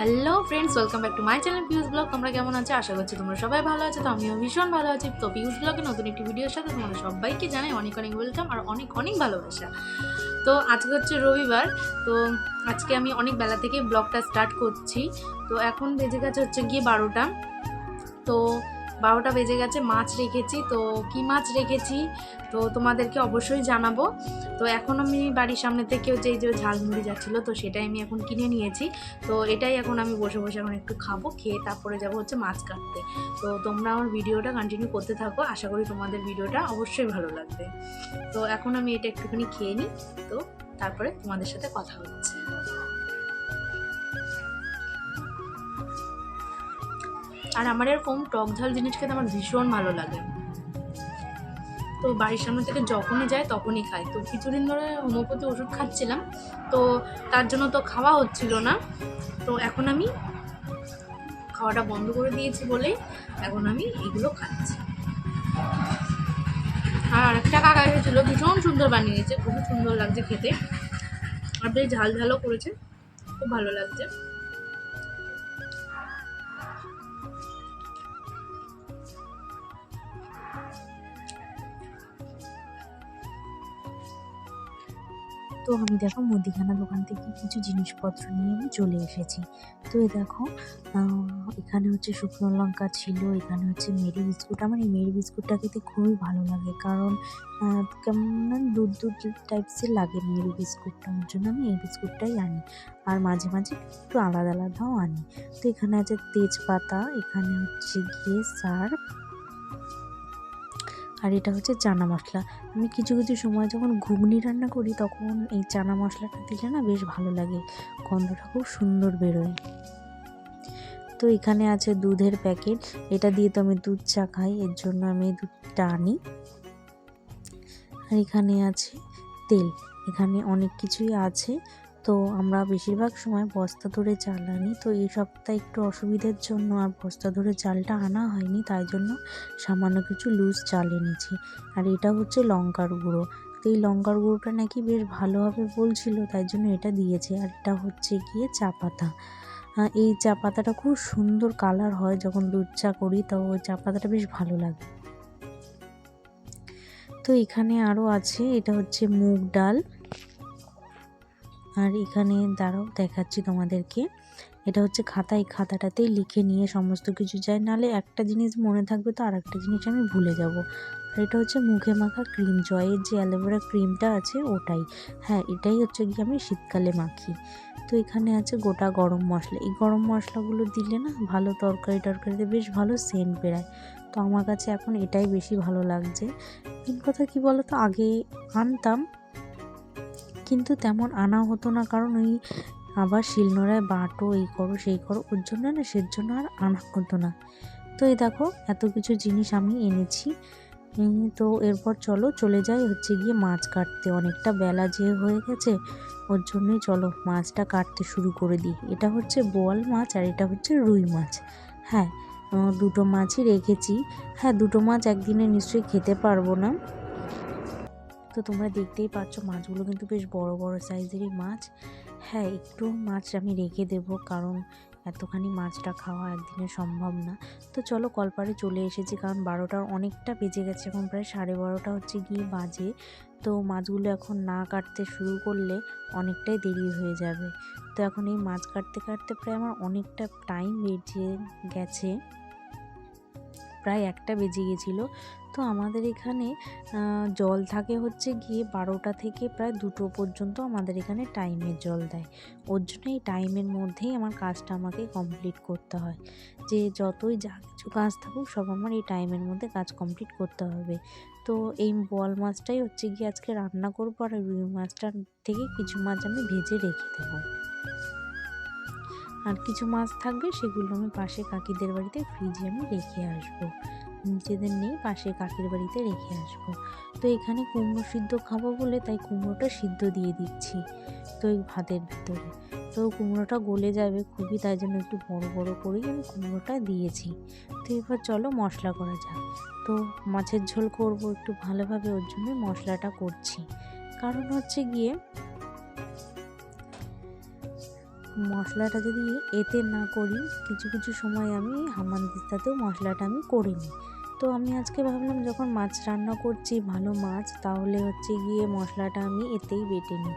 Hello friends welcome back to my channel Piu's vlog তোমরা কেমন আছো? আশা করছি তোমরা সবাই ভালো আছো, তো আমিও ভীষণ ভালো আছি। তো পিউজ ব্লগে নতুন একটি ভিডিওর সাথে তোমাদের সবাইকে জানাই অনেক অনেক ওয়েলকাম আর অনেক অনেক ভালোবাসা। তো আজকে হচ্ছে রবিবার, তো আজকে আমি অনেক বেলা থেকে ব্লগটা স্টার্ট করছি। তো এখন বেজে গেছে হচ্ছে গিয়ে বারোটা। তো বারোটা বেজে গেছে, মাছ রেখেছি। তো কি মাছ রেখেছি? তো তোমাদেরকে অবশ্যই জানাব। তো এখন আমি বাড়ির সামনে থেকে হচ্ছে এই যে ঝালমুড়ি যাচ্ছিল, তো সেটাই আমি এখন কিনে নিয়েছি। তো এটাই এখন আমি বসে বসে এখন একটু খাব, খেয়ে তারপরে যাব হচ্ছে মাছ কাটতে। তো তোমরা আমার ভিডিওটা কন্টিনিউ করতে থাকো, আশা করি তোমাদের ভিডিওটা অবশ্যই ভালো লাগবে। তো এখন আমি এটা একটুখানি খেয়ে নিই, তো তারপরে তোমাদের সাথে কথা হচ্ছে। আর আমার এরকম টক ঝাল জিনিস খেতে আমার ভীষণ ভালো লাগে। তো বাড়ির সামনে থেকে যখনই যায় তখনই খাই। তো কিছুদিন ধরে হোমিওপ্যাথি ওষুধ খাচ্ছিলাম। তো তার জন্য তো খাওয়া হচ্ছিল না। তো এখন আমি খাওয়াটা বন্ধ করে দিয়েছি বলেই এখন আমি এগুলো খাচ্ছি। আর আরেকটা কাকা এসেছিল, ভীষণ সুন্দর বানিয়েছে। খুবই সুন্দর লাগছে খেতে। আর বেশ ঝাল ঝালও করেছে। খুব ভালো লাগছে। তো আমি দেখো মুদিখানা দোকান থেকে কিছু জিনিসপত্র নিয়ে আমি চলে এসেছি। তো এই দেখো এখানে হচ্ছে শুকনো লঙ্কা ছিল, এখানে হচ্ছে মেরি বিস্কুট। আমার এই মেরি বিস্কুটটা খেতে খুবই ভালো লাগে কারণ কেমন দুধ দুধ টাইপসের লাগে মেরি বিস্কুটটা ওর জন্য আমি এই বিস্কুটটাই আনি আর মাঝে মাঝে একটু আলাদা আলাদাও আনি। তো এখানে আছে তেজপাতা, এখানে হচ্ছে গিয়ে সার্ফ আর এটা হচ্ছে চানা মশলা। আমি কিছু কিছু সময় যখন ঘুগনি রান্না করি, তখন এই চানা মশলাটা দিলে না বেশ ভালো লাগে। গন্ধটা খুব সুন্দর বেরোয়। তো এখানে আছে দুধের প্যাকেট। এটা দিয়ে তো আমি দুধ চা খাই, এর জন্য আমি দুধটা আনি। আর এখানে আছে তেল। এখানে অনেক কিছুই আছে। তো আমরা বেশিরভাগ সময় বস্তা ধরে চাল আনি। তো এই সপ্তাহে একটু অসুবিধার জন্য আর বস্তা ধরে চালটা আনা হয়নি, তাই জন্য সামান্য কিছু লুজ চাল এনেছি। আর এটা হচ্ছে লঙ্কার গুঁড়ো। তো এই লঙ্কার গুঁড়োটা নাকি বেশ ভালোভাবে বলছিল, তাই জন্য এটা দিয়েছে। আর এটা হচ্ছে গিয়ে চা পাতা। এই চা পাতাটা খুব সুন্দর কালার হয় যখন দুধ চা করি, তো ওই চা পাতাটা বেশ ভালো লাগে। তো এখানে আরও আছে, এটা হচ্ছে মুগ ডাল। আর এখানে দাঁড়াও, দেখাচ্ছি তোমাদেরকে। এটা হচ্ছে খাতা, এই খাতাটাতেই লিখে নিয়ে সমস্ত কিছু যায়, নালে একটা জিনিস মনে থাকবে তো আর একটা জিনিস আমি ভুলে যাব। আর এটা হচ্ছে মুখে মাখা ক্রিম জয়ের যে অ্যালোভেরা ক্রিমটা আছে ওটাই। হ্যাঁ এটাই হচ্ছে গিয়ে আমি শীতকালে মাখি। তো এখানে আছে গোটা গরম মশলা। এই গরম মশলাগুলো দিলে না ভালো তরকারি টরকারিতে বেশ ভালো সেন্ট বেরায়। তো আমার কাছে এখন এটাই বেশি ভালো লাগছে। মেন কথা কী বলো তো আগে আনতাম কিন্তু তেমন আনা হতো না। কারণ ওই আবার শিলনোড়ায় বাটো এই করো, সেই করো, ওর জন্য না সের জন্য আর আনা হতো না। তো এই দেখো, এত কিছু জিনিস আমি এনেছি। তো এরপর চলো, চলে যাই হচ্ছে গিয়ে মাছ কাটতে। অনেকটা বেলা যে হয়ে গেছে, ওর জন্যই চলো মাছটা কাটতে শুরু করে দিই। এটা হচ্ছে বোয়াল মাছ আর এটা হচ্ছে রুই মাছ। হ্যাঁ দুটো মাছই রেখেছি। হ্যাঁ দুটো মাছ একদিনে নিশ্চয়ই খেতে পারব না। তো তোমরা দেখতেই পাচ্ছ মাছগুলো কিন্তু বেশ বড় বড় সাইজেরই মাছ। হ্যাঁ একটু মাছ আমি রেখে দেবো কারণ এতখানি মাছটা খাওয়া একদিনে সম্ভব না। তো চলো কলপারে চলে এসেছি কারণ বারোটার অনেকটা বেজে গেছে, এখন প্রায় সাড়ে বারোটা হচ্ছে গিয়ে বাজে। তো মাছগুলো এখন না কাটতে শুরু করলে অনেকটাই দেরি হয়ে যাবে। তো এখন এই মাছ কাটতে কাটতে প্রায় আমার অনেকটা টাইম বেজে গেছে। প্রায় একটা বেজে গেছিল। তো আমাদের এখানে জল থাকে হচ্ছে গিয়ে বারোটা থেকে প্রায় দুটো পর্যন্ত আমাদের এখানে টাইমের জল দেয়। ওর জন্য এই টাইমের মধ্যেই আমার কাজটা আমাকে কমপ্লিট করতে হয়। যে যতই যা কিছু কাজ থাকুক, সব আমার এই টাইমের মধ্যে কাজ কমপ্লিট করতে হবে। তো এই বোয়াল মাছটাই হচ্ছে গিয়ে আজকে রান্না করব আর রুই মাছটার থেকে কিছু মাছ আমি ভেজে রেখে দেবো। আর কিছু মাছ থাকবে সেগুলো আমি পাশে কাকিদের বাড়িতে ফ্রিজে আমি রেখে আসব। নিজেদের নেই, পাশে কাকির বাড়িতে রেখে আসব। তো এখানে কুমড়ো সিদ্ধ খাব বলে তাই কুমড়োটা সিদ্ধ দিয়ে দিচ্ছি তো এই ভাতের ভিতরে। তো কুমড়োটা গলে যাবে খুবই, তাই জন্য একটু বড় বড় করেই আমি কুমড়োটা দিয়েছি। তো এবার চলো মশলা করা যাক। তো মাছের ঝোল করব একটু ভালোভাবে, ওর জন্য মশলাটা করছি। কারণ হচ্ছে গিয়ে মশলাটা যদি এতে না করি, কিছু কিছু সময় আমি হামান দিস্তাতেও মশলাটা আমি করে নিই তো আমি আজকে ভাবলাম যখন মাছ রান্না করছি, ভালো মাছ, তাহলে হচ্ছে গিয়ে মশলাটা আমি এতেই বেটে নিই।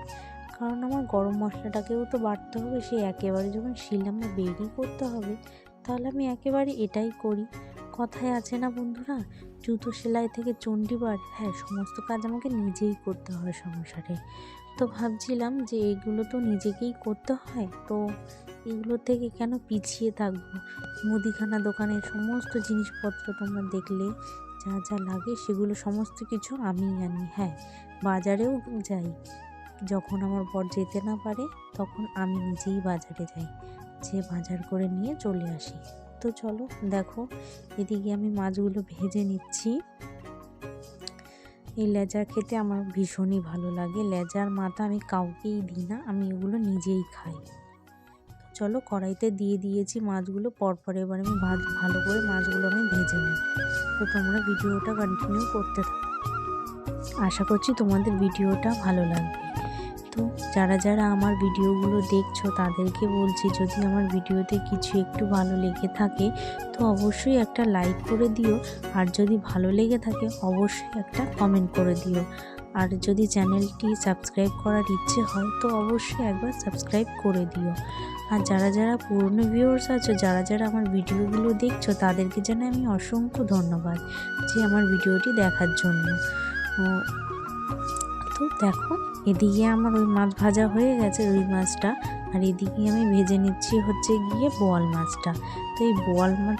কারণ আমার গরম মশলাটাকেও তো বাড়তে হবে, সে একেবারে যখন শিলামে বেরি করতে হবে, তাহলে আমি একেবারে এটাই করি। কথায় আছে না বন্ধুরা? জুতো সেলাই থেকে চণ্ডীবার হ্যাঁ সমস্ত কাজ আমাকে নিজেই করতে হয় সংসারে। তো ভাবছিলাম যে এগুলো তো নিজেকেই করতে হয়, তো এগুলো থেকে কেন পিছিয়ে থাকব? মুদিখানা দোকানের সমস্ত জিনিসপত্র তোমরা দেখলে, যা যা লাগে সেগুলো সমস্ত কিছু আমি আনি হ্যাঁ বাজারেও যাই। যখন আমার বর যেতে না পারে, তখন আমি নিজেই বাজারে যাই, যে বাজার করে নিয়ে চলে আসি। তো চলো, দেখো, এদিকে আমি মাছগুলো ভেজে নিচ্ছি। এই লেজা খেতে আমার ভীষণই ভালো লাগে। লেজার মাথা আমি কাউকেই দিই না, আমি এগুলো নিজেই খাই। চলো, কড়াইতে দিয়ে দিয়েছি মাছগুলো, পরপর এবার আমি ভাজ, ভালো করে মাছগুলো আমি ভেজে নিই তো তোমরা ভিডিওটা কন্টিনিউ করতে থাকো। আশা করছি তোমাদের ভিডিওটা ভালো লাগবে। তো যারা যারা আমার ভিডিওগুলো দেখছ তাদেরকে বলছি, যদি আমার ভিডিওতে কিছু একটু ভালো লেগে থাকে, তো অবশ্যই একটা লাইক করে দিও। আর যদি ভালো লেগে থাকে, অবশ্যই একটা কমেন্ট করে দিও। আর যদি চ্যানেলটি সাবস্ক্রাইব করার ইচ্ছে হয়, তো অবশ্যই একবার সাবস্ক্রাইব করে দিও। আর যারা যারা পুরনো ভিউয়ার্স আছো, যারা যারা আমার ভিডিওগুলো দেখছ, তাদেরকে যেন আমি অসংখ্য ধন্যবাদ যে আমার ভিডিওটি দেখার জন্য। ও, তো দেখো এদিকে আমার ওই মাছ ভাজা হয়ে গেছে রুই মাছটা। আর এদিকে আমি ভেজে নিচ্ছি হচ্ছে গিয়ে বোয়াল মাছটা। তো এই বোয়াল মাছ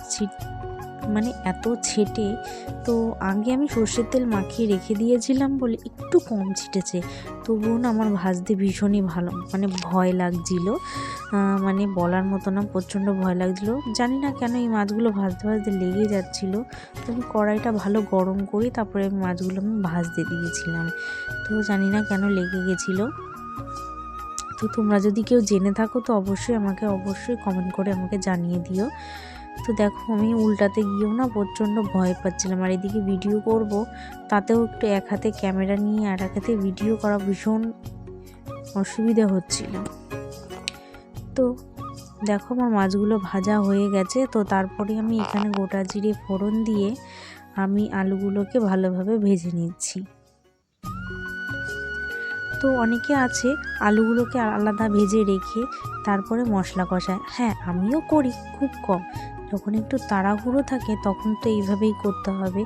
মানে এত ছেটে, তো আগে আমি সর্ষের তেল মাখিয়ে রেখে দিয়েছিলাম বলে একটু কম ছিটেছে। তবুও না আমার ভাজতে ভীষণই ভালো মানে ভয় লাগছিল। মানে বলার মতো না, প্রচণ্ড ভয় লাগছিল। জানি না কেন এই মাছগুলো ভাজতে ভাজতে লেগে যাচ্ছিল। তো আমি কড়াইটা ভালো গরম করি তারপরে আমি মাছগুলো আমি ভাজতে দিয়েছিলাম। তো জানি না কেন লেগে গেছিল। তো তোমরা যদি কেউ জেনে থাকো তো অবশ্যই আমাকে অবশ্যই কমেন্ট করে আমাকে জানিয়ে দিও। তো দেখো আমি উল্টাতে গিয়েও না প্রচণ্ড ভয় পাচ্ছিলাম। আর এদিকে ভিডিও করব, তাতেও একটু এক হাতে ক্যামেরা নিয়ে আর এক হাতে ভিডিও করা ভীষণ অসুবিধা হচ্ছিল। তো দেখো আমার মাছগুলো ভাজা হয়ে গেছে, তো তারপরে আমি এখানে গোটা জিরে ফোড়ন দিয়ে আমি আলুগুলোকে ভালোভাবে ভেজে নিচ্ছি। তো অনেকে আছে আলুগুলোকে আলাদা ভেজে রেখে তারপরে মশলা কষায়। হ্যাঁ আমিও করি, খুব কম। যখন একটু তাড়াহুড়ো থাকে, তখন তো এইভাবেই করতে হবে।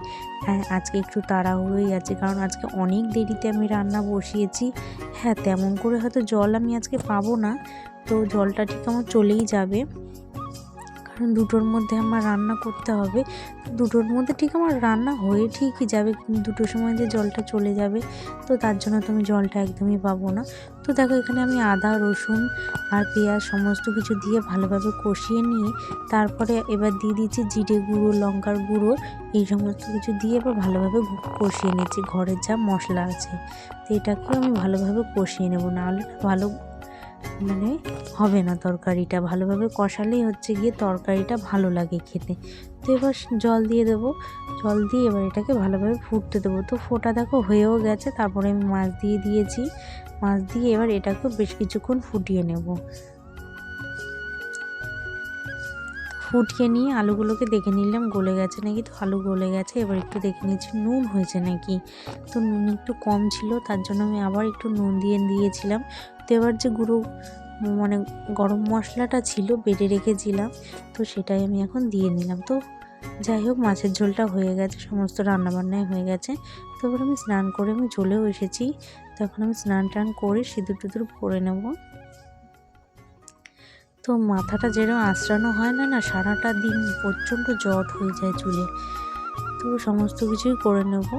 হ্যাঁ আজকে একটু তাড়াহুড়োই আছে, কারণ আজকে অনেক দেরিতে আমি রান্না বসিয়েছি। হ্যাঁ তেমন করে হয়তো জল আমি আজকে পাবো না, তো জলটা ঠিক আমার চলেই যাবে। কারণ দুটোর মধ্যে আমার রান্না করতে হবে। দুটোর মধ্যে ঠিক আমার রান্না হয়ে ঠিকই যাবে দুটোর সময় যে জলটা চলে যাবে, তো তার জন্য তো আমি জলটা একদমই পাবো না। তো দেখো এখানে আমি আদা, রসুন আর পেঁয়াজ সমস্ত কিছু দিয়ে ভালোভাবে কষিয়ে নিয়ে তারপরে এবার দিয়ে দিচ্ছি জিরে গুঁড়ো, লঙ্কার গুঁড়ো, এই সমস্ত কিছু দিয়ে এবার ভালোভাবে কষিয়ে নিচ্ছি। ঘরের যা মশলা আছে, তো এটাকেও আমি ভালোভাবে কষিয়ে নেব, নাহলে ভালো মানে হবে না তরকারিটা। ভালোভাবে কষালেই হচ্ছে গিয়ে তরকারিটা ভালো লাগে খেতে। তো এবার জল দিয়ে দেবো। জল দিয়ে এবার এটাকে ভালোভাবে ফুটতে দেবো। তো ফোটা দেখো হয়েও গেছে। তারপরে আমি মাছ দিয়ে দিয়েছি। মাছ দিয়ে এবার এটাকেও বেশ কিছুক্ষণ ফুটিয়ে নেব। ফুটিয়ে নিয়ে আলুগুলোকে দেখে নিলাম গলে গেছে নাকি? তো আলু গলে গেছে। এবার একটু দেখে নিচ্ছি নুন হয়েছে নাকি? তো নুন একটু কম ছিল। তার জন্য আমি আবার একটু নুন দিয়ে দিয়েছিলাম। এবার যে গুঁড়ো মানে গরম মশলাটা ছিল, বেটে রেখেছিলাম, তো সেটাই আমি এখন দিয়ে নিলাম। তো যাই হোক, মাছের ঝোলটা হয়ে গেছে, সমস্ত রান্নাবান্নাই হয়ে গেছে। তো এবার আমি স্নান করে আমি চলেও এসেছি। তখন আমি স্নান টান করে সিঁদুর টিঁদুর পরে নেব। তো মাথাটা যেরকম আঁচড়ানো হয় না না, সারাটা দিন প্রচণ্ড জট হয়ে যায় চুলে। তো সমস্ত কিছুই করে নেব।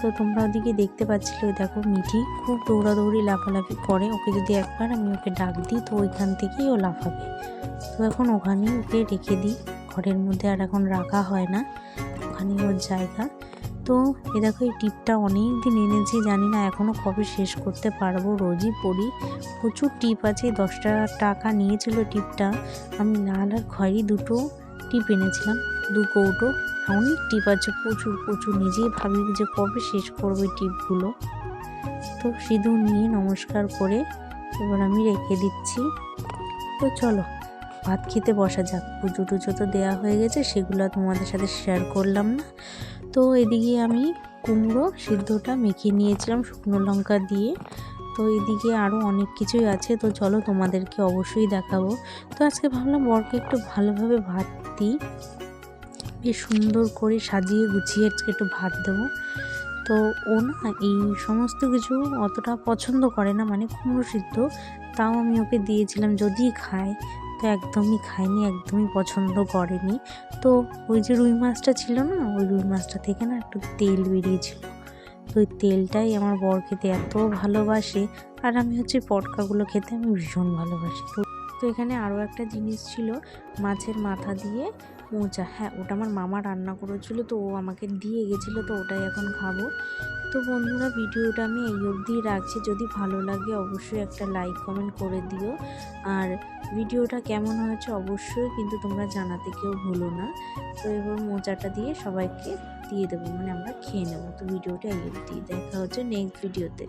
তো তোমরা ওদিকে দেখতে পাচ্ছিলে, দেখো মিঠি খুব দৌড়াদৌড়ি লাফালাফি করে। ওকে যদি একবার আমি ওকে ডাক দিই, তো ওইখান থেকেই ও লাফাবে। তো এখন ওখানেই ওকে রেখে দিই, ঘরের মধ্যে আর এখন রাখা হয় না, ওখানেই ওর জায়গা। তো এ দেখো, এই টিপটা অনেক দিন এনেছি, জানি না এখনও কবে শেষ করতে পারব, রোজই পড়ি। প্রচুর টিপ আছে, দশটা টাকা নিয়েছিল টিপটা। আমি লাল আর খয়েরি দুটো টিপ এনেছিলাম। দু কৌটো অনেক টিপ আছে, প্রচুর প্রচুর। নিজেই ভাবি যে কবে শেষ করব টিপগুলো। তো সিঁদুর নিয়ে নমস্কার করে এবার আমি রেখে দিচ্ছি। তো চলো, ভাত খেতে বসা যাক। পুজো টুজো তো দেওয়া হয়ে গেছে, সেগুলো তোমাদের সাথে শেয়ার করলাম না। তো এদিকে আমি কুমড়ো সিদ্ধটা মেখে নিয়েছিলাম শুকনো লঙ্কা দিয়ে। তো এদিকে আরও অনেক কিছুই আছে, তো চলো তোমাদেরকে অবশ্যই দেখাবো। তো আজকে ভাবলাম বরকে একটু ভালোভাবে ভাত দিই। বেশ সুন্দর করে সাজিয়ে গুছিয়ে একটু ভাত দেবো। তো ও না এই সমস্ত কিছু অতটা পছন্দ করে না মানে কুমড়ো সিদ্ধ, তাও আমি ওকে দিয়েছিলাম যদি খায়, তো একদমই খায়নি, একদমই পছন্দ করেনি। তো ওই যে রুই মাছটা ছিল না, ওই রুই মাছটা থেকে না একটু তেল বেরিয়েছিল। তো ওই তেলটাই আমার বর খেতে এত ভালোবাসে, আর আমি হচ্ছে পটকাগুলো খেতে আমি ভীষণ ভালোবাসি। তো এখানে আরও একটা জিনিস ছিল, মাছের মাথা দিয়ে মোচা। হ্যাঁ ওটা আমার মামা রান্না করেছিল, তো ও আমাকে দিয়ে গেছিল, তো ওটাই এখন খাব। তো বন্ধুরা, ভিডিওটা আমি এই অবধিই রাখছি। যদি ভালো লাগে, অবশ্যই একটা লাইক কমেন্ট করে দিও। আর ভিডিওটা কেমন হয়েছে, অবশ্যই কিন্তু তোমরা জানাতে কেউ ভুলো না। তো এবার মোচাটা দিয়ে সবাইকে দিয়ে দেবো মানে আমরা খেয়ে নেব। তো ভিডিওটা এই অবধি। দেখা হচ্ছে নেক্সট ভিডিওতে